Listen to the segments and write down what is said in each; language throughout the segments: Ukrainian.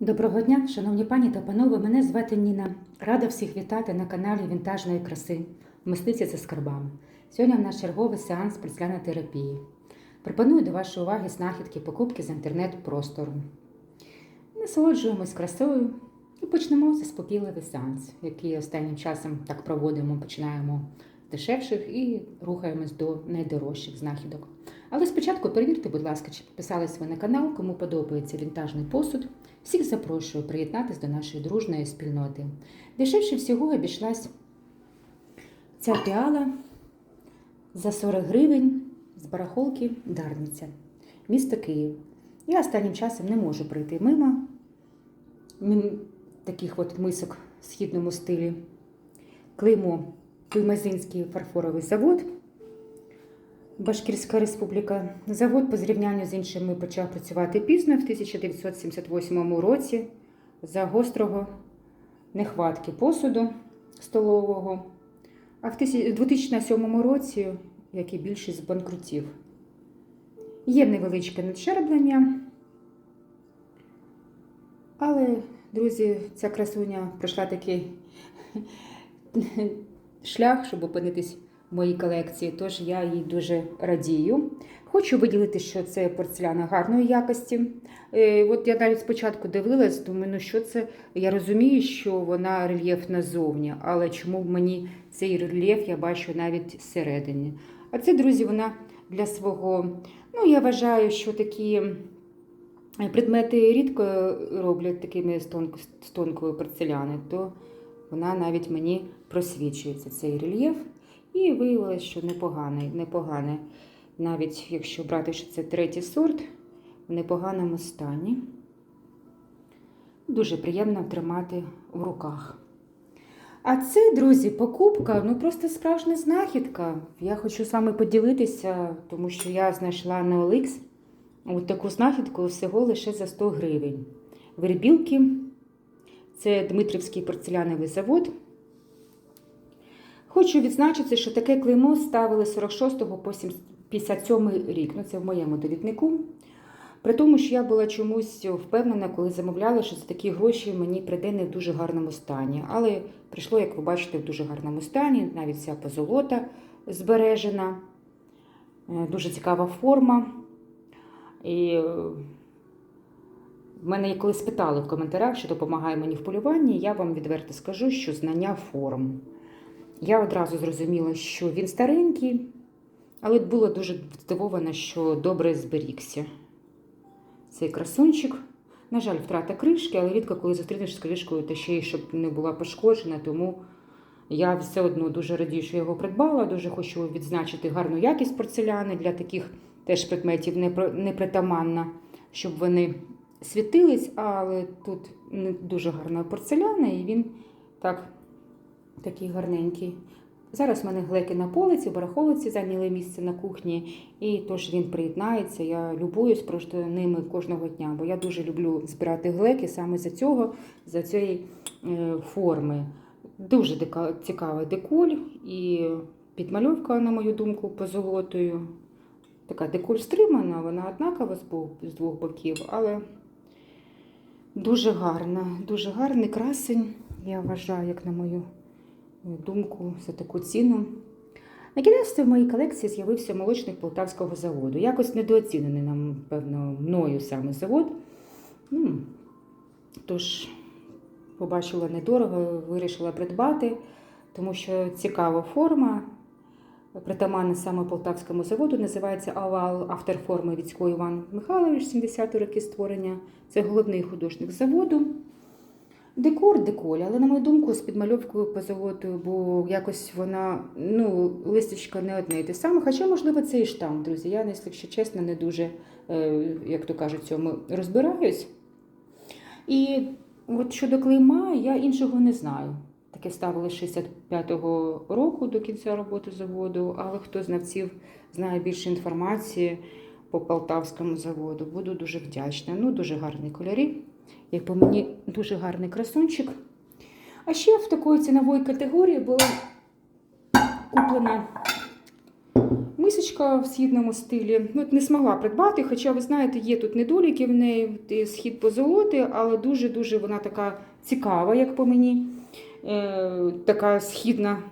Доброго дня, шановні пані та панове. Мене звати Ніна. Рада всіх вітати на каналі Вінтажної краси. Мисливця за скарбами. Сьогодні в нас черговий сеанс порцелянотерапії. Пропоную до вашої уваги знахідки покупки з інтернет-простору. Насолоджуємось красою і почнемо заспокійливий сеанс, який останнім часом так проводимо, починаємо з дешевших і рухаємось до найдорожчих знахідок. Але спочатку перевірте, будь ласка, чи підписались ви на канал, кому подобається вінтажний посуд. Всіх запрошую приєднатися до нашої дружної спільноти. Дешевше всього обійшлась ця піала за 40 гривень з барахолки Дарниця, місто Київ. Я останнім часом не можу пройти мимо таких от мисок в східному стилі. Клеймо Климазинський фарфоровий завод. Башкірська республіка. Завод по зрівнянню з іншими почав працювати пізно в 1978 році за гострого нехватки посуду столового. А в 2007 році, як і більшість збанкрутів. Є невеличке надщерблення. Але, друзі, ця красуня пройшла такий шлях, щоб опинитись в моїй колекції, тож я їй дуже радію. Хочу виділити, що це порцеляна гарної якості. Е, От я навіть спочатку дивилась, думаю, ну що це? Я розумію, що вона рельєфна зовні, але чому в мені цей рельєф я бачу навіть всередині. А це, друзі, вона для свого. Ну, я вважаю, що такі предмети рідко роблять такими з тонкої порцеляни, то вона навіть мені просвічується цей рельєф. І виявилося, що непоганий, непоганий. Навіть якщо брати, що це третій сорт, в непоганому стані. Дуже приємно тримати в руках. А це, друзі, покупка, ну просто справжня знахідка. Я хочу з вами поділитися, тому що я знайшла на OLX от таку знахідку всього лише за 100 гривень. Вербілки. Це Дмитрівський порцеляновий завод. Хочу відзначити, що таке клеймо ставили з 46 по 57 рік. Ну, це в моєму довіднику. При тому, що я була чомусь впевнена, коли замовляла, що за такі гроші мені прийде не в дуже гарному стані. Але прийшло, як ви бачите, в дуже гарному стані. Навіть вся позолота збережена, Е, дуже цікава форма. І е, в мене коли спитали в коментарях, що допомагає мені в полюванні, я вам відверто скажу, що знання форм. Я одразу зрозуміла, що він старенький, але була дуже здивована, що добре зберігся. Цей красунчик. На жаль, втрата кришки, але рідко коли зустрінеш з кришкою, то ще й щоб не була пошкоджена, тому я все одно дуже радію, що його придбала. Дуже хочу відзначити гарну якість порцеляни для таких теж предметів непритаманна, щоб вони світились, але тут не дуже гарна порцеляна, і він так, такий гарненький. Зараз в мене глеки на полиці, барахолиці зайняли місце на кухні, і тож він приєднається. Я любуюсь просто ними кожного дня, бо я дуже люблю збирати глеки саме за цього, за цієї е, форми. Дуже цікавий деколь і підмальовка, на мою думку, позолотою. Така деколь стримана, вона однакова з двох боків, але дуже гарна, дуже гарний красень, я вважаю, як на мою думку, за таку ціну. На кінець в моїй колекції з'явився молочник Полтавського заводу. Якось недооцінений нам, певно, мною саме завод. М, Тож побачила недорого, вирішила придбати, тому що цікава форма. Притаманна саме Полтавському заводу, називається овал автор форми Віцько Іван Михайлович, 70 роки створення. Це головний художник заводу. Декор, деколь, але на мою думку, з підмальовкою позолотою, бо якось вона, ну, листочка не одне і те саме. Хоча, можливо, це і штамп, друзі. Я, якщо чесно, не дуже, е, як то кажуть, цьому розбираюсь. І от щодо клейма, я іншого не знаю. Таке ставили з 65-го року до кінця роботи заводу, але хто з знавців знає більше інформації по Полтавському заводу, буду дуже вдячна. Ну, дуже гарні кольори. Як по мені, дуже гарний красунчик. А ще в такої цінової категорії була куплена мисочка в східному стилі. Ну, от не змогла придбати, хоча, ви знаєте, є тут недоліки в неї, схід позолоти, але дуже-дуже вона така цікава, як по мені. Е, така східна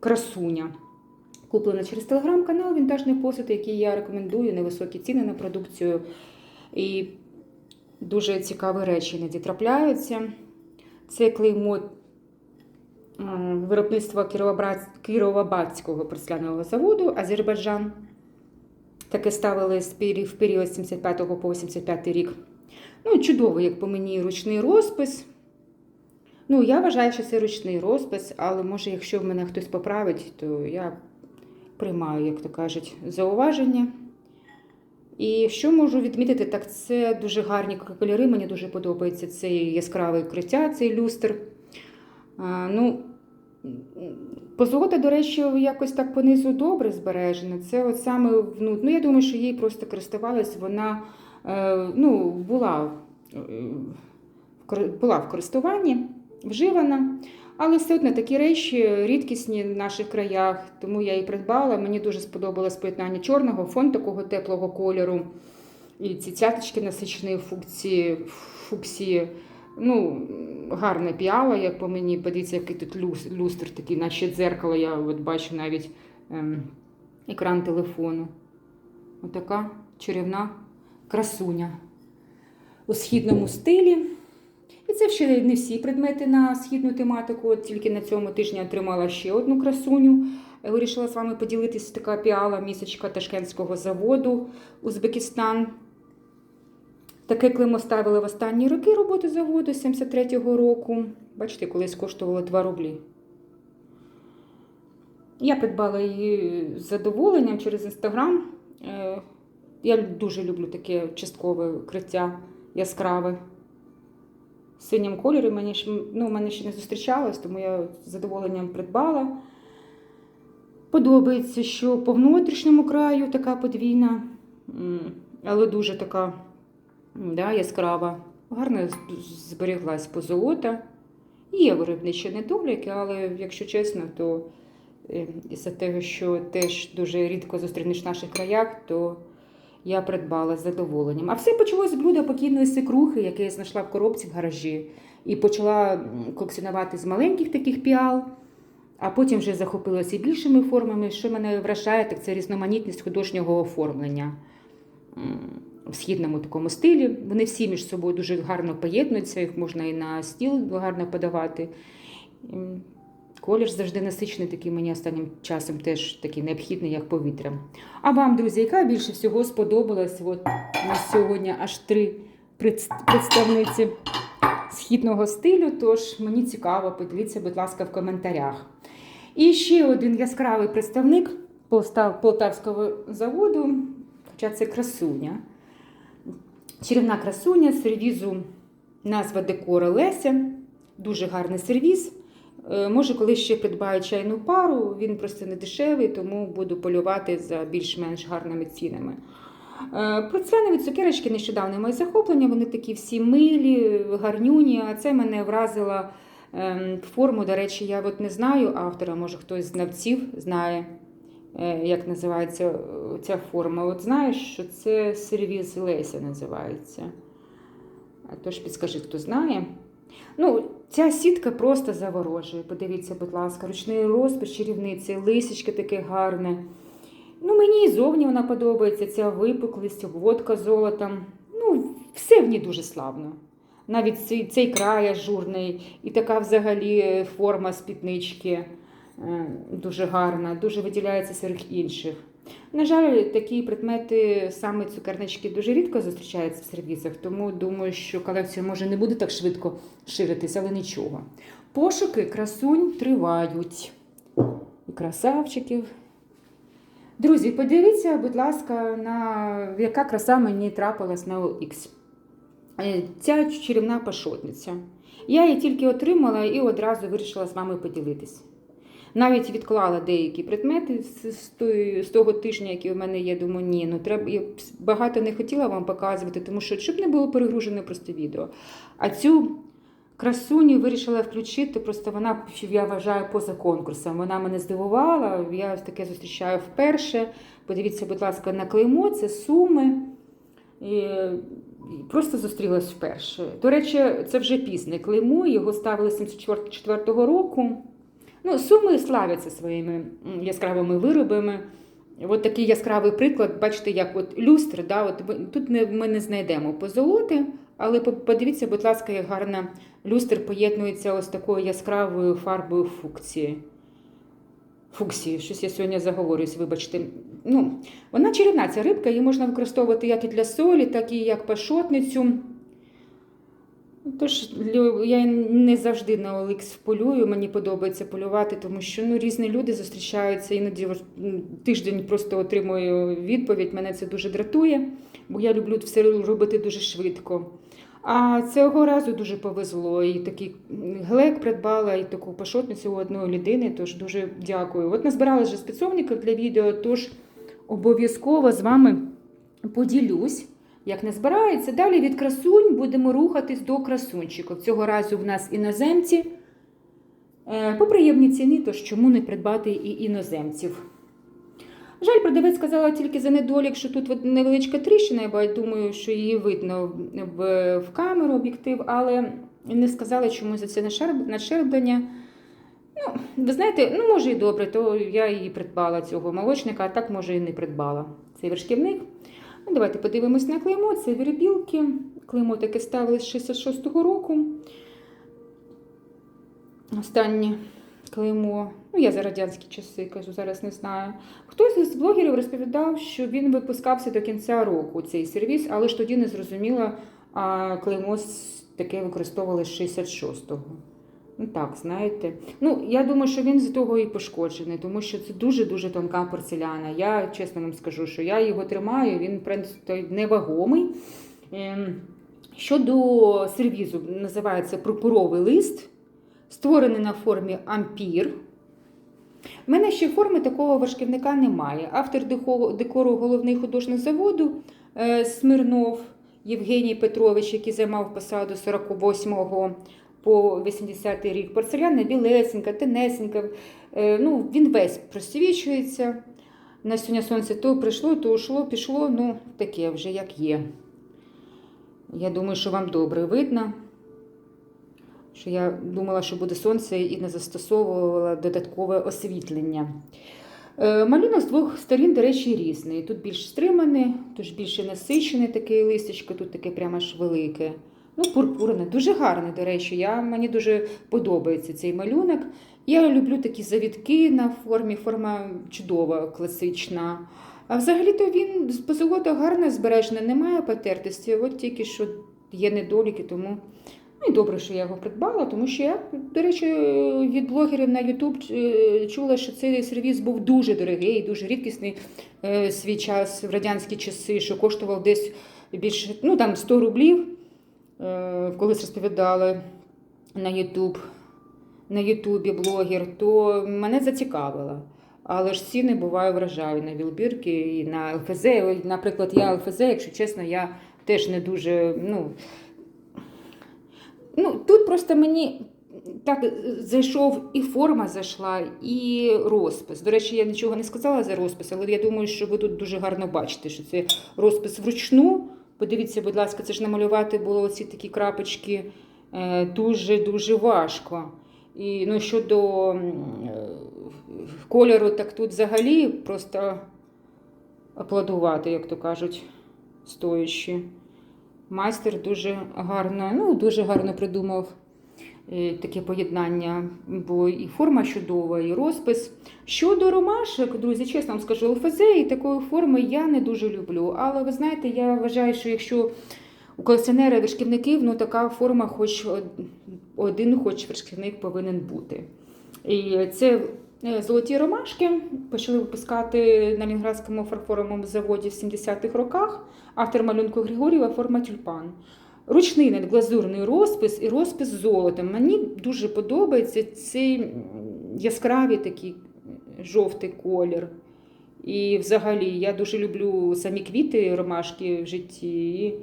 красуня. Куплена через телеграм-канал Вінтажний посуд, який я рекомендую, невисокі ціни на продукцію. І дуже цікаві речі іноді трапляються. Це клеймо виробництва Кіровобадського порцелянового заводу Азербайджан. Таке ставили в період з 75 по 85 рік. Ну, чудовий, як по мені, ручний розпис. Ну, я вважаю, що це ручний розпис, але може, якщо в мене хтось поправить, то я приймаю, як то кажуть, зауваження. І що можу відмітити, так це дуже гарні кольори. Мені дуже подобається цей яскраве укриття, цей люстр. А, ну, позолота, до речі, якось так понизу добре збережена. Це от саме ну, ну, я думаю, що їй просто користувалась, вона е, ну, була, е, була в користуванні, вживана. Але все одно такі речі рідкісні в наших краях, тому я її придбала. Мені дуже сподобалось поєднання чорного, фон такого теплого кольору. І ці цяточки насиченої функції, фуксії. Ну, гарна піала, як по мені. Подивіться, який тут люс- люстр такий, наче дзеркало. Я от бачу навіть ем, екран телефону. Отака чарівна красуня у східному стилі. І це ще не всі предмети на східну тематику. От тільки на цьому тижні отримала ще одну красуню. Вирішила з вами поділитися така піала місячка Ташкентського заводу Узбекистан. Таке клеймо ставили в останні роки роботи заводу 73-го року. Бачите, колись коштувало 2 рублі. Я придбала її з задоволенням через інстаграм. Е, Я дуже люблю таке часткове укриття яскраве. Синім кольорі мені ну, мене ще не зустрічалось, тому я з задоволенням придбала. Подобається, що по внутрішньому краю така подвійна, але дуже така да, яскрава. Гарно з- зберіглась позолота. Є виробничі недоліки, але якщо чесно, то е, із-за того, що теж дуже рідко зустрінеш в наших краях, то я придбала з задоволенням. А все почалось з блюда покійної свекрухи, яке я знайшла в коробці в гаражі, і почала м, з маленьких таких піал. А потім вже захопилася і більшими формами. Що мене вражає, так це різноманітність художнього оформлення в східному такому стилі. Вони всі між собою дуже гарно поєднуються, їх можна і на стіл гарно подавати. Колір завжди насичений, такий мені останнім часом теж такий необхідний, як повітря. А вам, друзі, яка більше всього сподобалась? От на сьогодні аж три представниці східного стилю. Тож мені цікаво, поділіться, будь ласка, в коментарях. І ще один яскравий представник Полтавського заводу, хоча це красуня. Чарівна красуня, сервізу назва декора Леся. Дуже гарний сервіз. Е, Може, коли ще придбаю чайну пару, він просто не дешевий, тому буду полювати за більш-менш гарними цінами. Е, Порцелянові цукерочки нещодавно моє захоплення, вони такі всі милі, гарнюні, а це мене вразило ем, форму. До речі, я от не знаю автора, може хтось з знавців знає, е, як називається ця форма. От знаєш, що це сервіз Леся називається. Тож підскажи, хто знає. Ну, ця сітка просто заворожує. Подивіться, будь ласка, ручний розпис чарівниці, лисички таке гарне. Ну, мені і зовні вона подобається, ця випуклість, обводка золотом. Ну, все в ній дуже славно. Навіть цей, цей край ажурний, і така взагалі форма спіднички е, дуже гарна, дуже виділяється серед інших. На жаль, такі предмети, саме цукернички, дуже рідко зустрічаються в сервісах, тому думаю, що колекція може не буде так швидко ширитися, але нічого. Пошуки красунь тривають. І красавчиків. Друзі, подивіться, будь ласка, на яка краса мені трапилась на OX. Е, Ця чарівна пашотниця. Я її тільки отримала і одразу вирішила з вами поділитись. Навіть відклала деякі предмети з, того тижня, який у мене є. Думаю, ні, ну треба я багато не хотіла вам показувати, тому що щоб не було перегружено просто відео. А цю Красуню вирішила включити, просто вона, я вважаю, поза конкурсом. Вона мене здивувала, я таке зустрічаю вперше. Подивіться, будь ласка, на клеймо, це суми. І просто зустрілась вперше. До речі, це вже пізне клеймо, його ставили з 74-го року. Ну, Суми славяться своїми яскравими виробами. От такий яскравий приклад, бачите, як от люстр, да, от тут ми не знайдемо позолоти, але подивіться, будь ласка, як гарно люстр поєднується ось такою яскравою фарбою фукції. Фуксії, щось я сьогодні заговорююсь, вибачте. Ну, вона чарівна, ця рибка, її можна використовувати як і для солі, так і як пашотницю. Тож я не завжди на OLX полюю, мені подобається полювати, тому що ну, різні люди зустрічаються, іноді тиждень просто отримую відповідь. Мене це дуже дратує, бо я люблю все робити дуже швидко. А цього разу дуже повезло. І такий глек придбала, і таку пашотницю у одної людини. Тож дуже дякую. От назбирала вже спецовників для відео, тож обов'язково з вами поділюсь. Як не збирається, далі від красунь будемо рухатись до красунчиків. Цього разу в нас іноземці. Е, По приємній ціні, тож чому не придбати і іноземців. Жаль, продавець сказала тільки за недолік, що тут невеличка тріщина, бо я думаю, що її видно в, камеру об'єктив, але не сказала, чому за це нашерб- нашерблення. Ну, ви знаєте, ну може і добре, то я її придбала цього молочника, а так може і не придбала. Цей вершківник. Ну, давайте подивимось на клеймо. Це вірбілки. Клеймо таке ставили з 66-го року. Останнє клеймо. Ну, я за радянські часи кажу, зараз не знаю. Хтось із блогерів розповідав, що він випускався до кінця року цей сервіс, але ж тоді не зрозуміло, а клеймо таке використовували з 66-го. Ну так, знаєте. Ну, я думаю, що він з того і пошкоджений, тому що це дуже-дуже тонка порцеляна. Я чесно вам скажу, що я його тримаю, він просто невагомий. Ем, Щодо сервізу, називається пурпуровий лист, створений на формі ампір. У мене ще форми такого важківника немає. Автор декору- головний художник заводу е, Смирнов Євгеній Петрович, який займав посаду 48 по 80-й рік. Порцеляна білесенька, тенесенька. Е, ну, він весь просвічується. На сьогодні сонце то прийшло, то ушло, пішло. Ну, таке вже як є. Я думаю, що вам добре видно. Що я думала, що буде сонце і не застосовувала додаткове освітлення. Е, Малюнок з двох сторін, до речі, різний. Тут більш стриманий, тут більше насичений такий листочко, тут таке прямо аж велике. Ну, пурпурне, дуже гарний, до речі. Я, мені дуже подобається цей малюнок. Я люблю такі завітки на формі, форма чудова, класична. А взагалі-то він позолота гарно збережена, немає потертості. От тільки що є недоліки, тому ну і добре, що я його придбала, тому що я, до речі, від блогерів на YouTube е, чула, що цей сервіс був дуже дорогий, дуже рідкісний е, свій час в радянські часи, що коштував десь більше ну там 100 рублів. Е, Колись розповідали на YouTube, на Ютубі блогер, то мене зацікавило. Але ж ціни буває вражаю на вілбірки і на ЛФЗ. Наприклад, я ЛФЗ, якщо чесно, я теж не дуже. Ну, ну тут просто мені так зайшов і форма зайшла, і розпис. До речі, я нічого не сказала за розпис, але я думаю, що ви тут дуже гарно бачите, що це розпис вручну. Подивіться, будь ласка, це ж намалювати було ці такі крапочки дуже-дуже важко. І ну, щодо е, кольору, так тут взагалі просто аплодувати, як то кажуть, стоячи. Майстер дуже гарно, ну, дуже гарно придумав таке поєднання, бо і форма чудова, і розпис. Щодо ромашок, друзі, чесно вам скажу, ЛФЗ і такої форми я не дуже люблю. Але ви знаєте, я вважаю, що якщо у колекціонера вершківників, ну така форма, хоч один, хоч вершківник повинен бути. І це е, золоті ромашки почали випускати на Лінградському фарфоровому заводі в 70-х роках. Автор малюнку Григорєва форма тюльпан. Ручний надглазурний розпис і розпис золотом. Мені дуже подобається цей яскравий такий жовтий колір. І взагалі я дуже люблю самі квіти ромашки в житті. І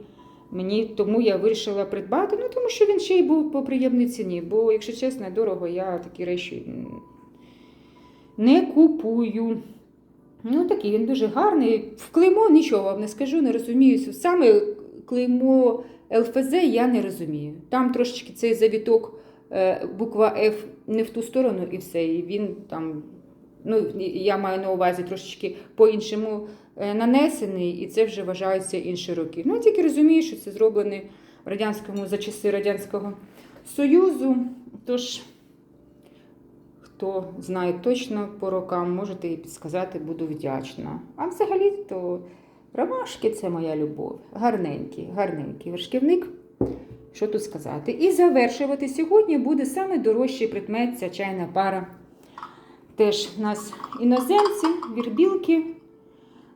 Мені тому я вирішила придбати, ну тому що він ще й був по приємній ціні. Бо, якщо чесно, дорого, я такі речі не купую. Ну, такий він дуже гарний. В клеймо нічого вам не скажу, не розумію. Саме клеймо ЛФЗ я не розумію. Там трошечки цей завіток, е, буква F не в ту сторону і все. І він там, ну, я маю на увазі трошечки по-іншому е, нанесений, і це вже вважаються інші роки. Ну, я тільки розумію, що це зроблено в радянському за часи Радянського Союзу. Тож. Хто знає точно по рокам, можете і підсказати, буду вдячна. А взагалі, то ромашки це моя любов. Гарненький, гарненький вершківник. Що тут сказати? І завершувати сьогодні буде саме дорожчий предмет ця чайна пара. Теж у нас іноземці, вірбілки.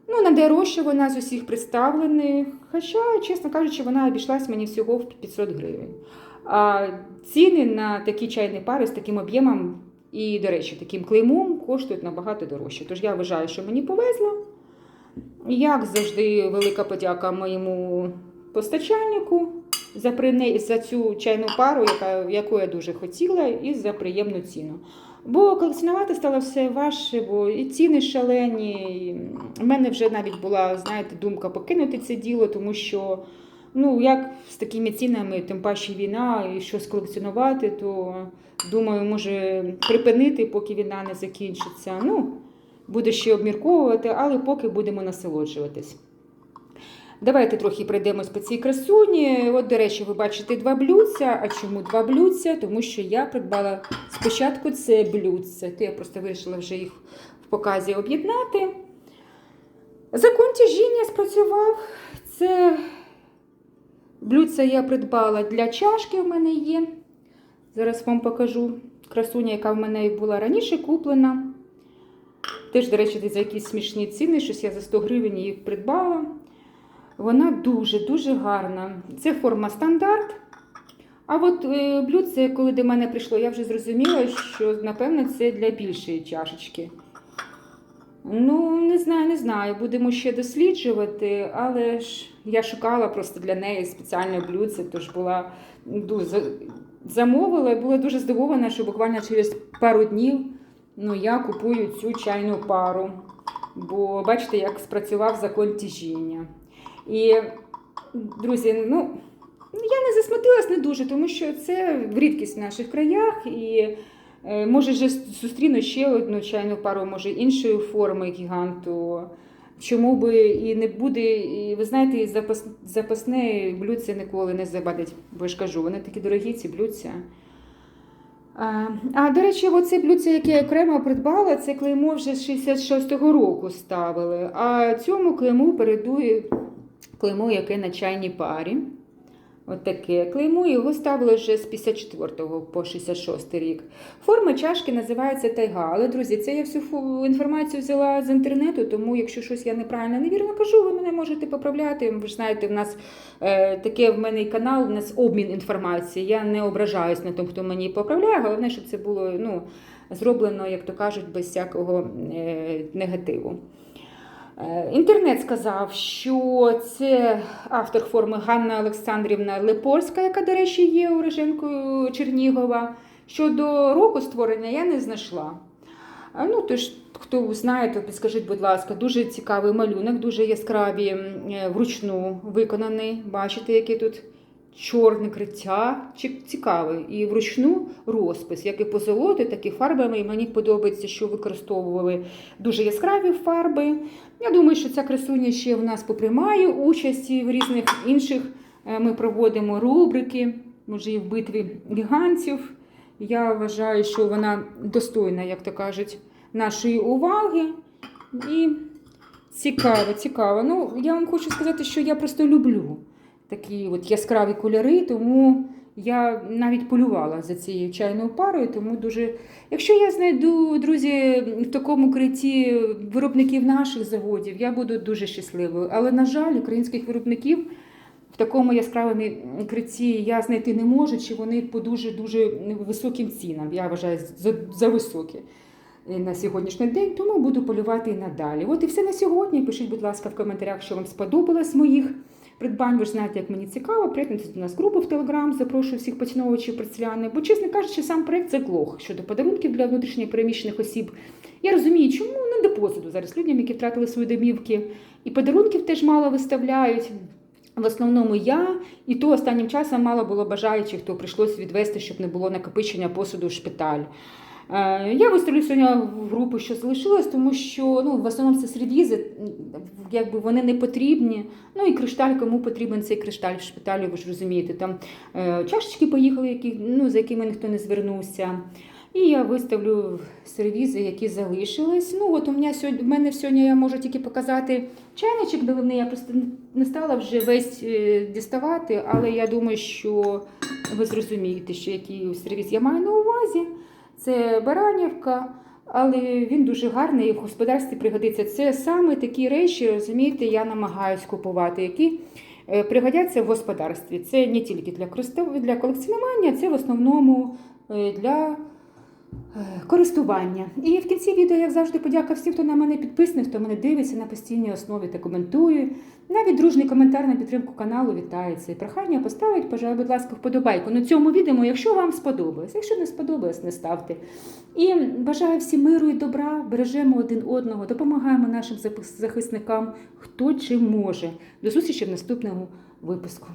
Ну, найдорожча вона з усіх представлених. Хоча, чесно кажучи, вона обійшлась мені всього в 500 гривень. А ціни на такі чайні пари з таким об'ємом і, до речі, таким клеймом коштують набагато дорожче. Тож я вважаю, що мені повезло. Як завжди, велика подяка моєму постачальнику за, прине... за цю чайну пару, яка... яку я дуже хотіла, і за приємну ціну. Бо колекціонувати стало все важче, бо і ціни шалені. В мене вже навіть була, знаєте, думка покинути це діло, тому що ну, як з такими цінами, тим паче війна, і щось колекціонувати, то думаю, може припинити, поки війна не закінчиться. Ну, буду ще обмірковувати, але поки будемо насолоджуватись. Давайте трохи пройдемось по цій красуні. От, до речі, ви бачите два блюдця. А чому два блюдця? Тому що я придбала спочатку це блюдце. То я просто вирішила вже їх в показі об'єднати. Закон тяжіння спрацював. Це блюдце я придбала для чашки, в мене є. Зараз вам покажу красуня, яка в мене була раніше куплена. Теж, до речі, за якісь смішні ціни, щось я за 100 гривень її придбала. Вона дуже-дуже гарна. Це форма стандарт. А от е, блюдце, коли до мене прийшло, я вже зрозуміла, що, напевно, це для більшої чашечки. Ну, не знаю, не знаю. Будемо ще досліджувати, але ж я шукала просто для неї спеціальне блюдце, тож була дуже замовила і була дуже здивована, що буквально через пару днів ну, я купую цю чайну пару. Бо бачите, як спрацював закон тяжіння. І, друзі, ну, я не засмутилась не дуже, тому що це рідкість в наших краях. І е, може вже зустріну ще одну чайну пару, може іншої форми гіганту. Чому би і не буде, і ви знаєте, запас, запасне блюдце ніколи не забадить, бо я ж кажу, вони такі дорогі, ці блюдця. А, до речі, оце блюдце, яке я окремо придбала, це клеймо вже з 66-го року ставили. А цьому клейму передує клеймо, яке на чайній парі. От таке клеймо, його ставили вже з 54 по 66 рік. Форма чашки називається тайга. Але, друзі, це я всю інформацію взяла з інтернету, тому якщо щось я неправильно невірно кажу, ви мене можете поправляти. Ви ж знаєте, в нас е, таке в мене канал, у нас обмін інформації. Я не ображаюсь на тому, хто мені поправляє. Головне, щоб це було ну, зроблено, як то кажуть, без всякого е, негативу. Е, Інтернет сказав, що це автор форми Ганна Олександрівна Лепольська, яка, до речі, є уроженкою Чернігова. Щодо року створення я не знайшла. Ну, тож, хто знає, то підскажіть, будь ласка, дуже цікавий малюнок, дуже яскраві е, вручну виконаний. Бачите, який тут чорне криття. Ці- Цікавий. І вручну розпис, як і позолоти, так і фарбами. І мені подобається, що використовували дуже яскраві фарби. Я думаю, що ця красуня ще в нас поприймає участі в різних інших. е, Ми проводимо рубрики, може і в битві гігантів. Я вважаю, що вона достойна, як то кажуть, нашої уваги. І цікаво, цікаво. Ну, я вам хочу сказати, що я просто люблю такі от яскраві кольори, тому я навіть полювала за цією чайною парою, тому дуже. Якщо я знайду, друзі, в такому критті виробників наших заводів, я буду дуже щасливою. Але, на жаль, українських виробників в такому яскравому критті я знайти не можу, чи вони по дуже-дуже високим цінам. Я вважаю за, за високі на сьогоднішній день, тому буду полювати і надалі. От і все на сьогодні. Пишіть, будь ласка, в коментарях, що вам сподобалось моїх придбань. Ви ж знаєте, як мені цікаво, приєднуйтесь до нас групу в Телеграм, запрошую всіх поціновувачів порцеляни. Бо, чесно кажучи, сам проект це глох щодо подарунків для внутрішньо переміщених осіб. Я розумію, чому не до посуду зараз людям, які втратили свої домівки. І подарунків теж мало виставляють. В основному я, і то останнім часом мало було бажаючих, хто прийшлося відвести, щоб не було накопичення посуду в шпиталь. Е, Я виставлю сьогодні в групу, що залишилось, тому що ну, в основному це сервізи, якби вони не потрібні. Ну і кришталь, кому потрібен цей кришталь в шпиталі, ви ж розумієте, там е, чашечки поїхали, які, ну, за якими ніхто не звернувся. І я виставлю сервізи, які залишились. Ну, от у мене сьогодні, в мене сьогодні я можу тільки показати чайничок доливний, я просто не стала вже весь е, діставати, але я думаю, що ви зрозумієте, що який сервіс я маю на увазі. Це Баранівка, але він дуже гарний і в господарстві пригодиться. Це саме такі речі, розумієте, я намагаюсь купувати, які е, пригодяться в господарстві. Це не тільки для колекціонування, це в основному е, для користування. І в кінці відео, як завжди, подяка всім, хто на мене підписаний, хто мене дивиться на постійній основі та коментує. Навіть дружний коментар на підтримку каналу вітається. І прохання поставить, пожалуй, будь ласка, вподобайку на цьому відео, якщо вам сподобалось. Якщо не сподобалось, не ставте. І бажаю всім миру і добра, бережемо один одного, допомагаємо нашим захисникам, хто чим може. До зустрічі в наступному випуску.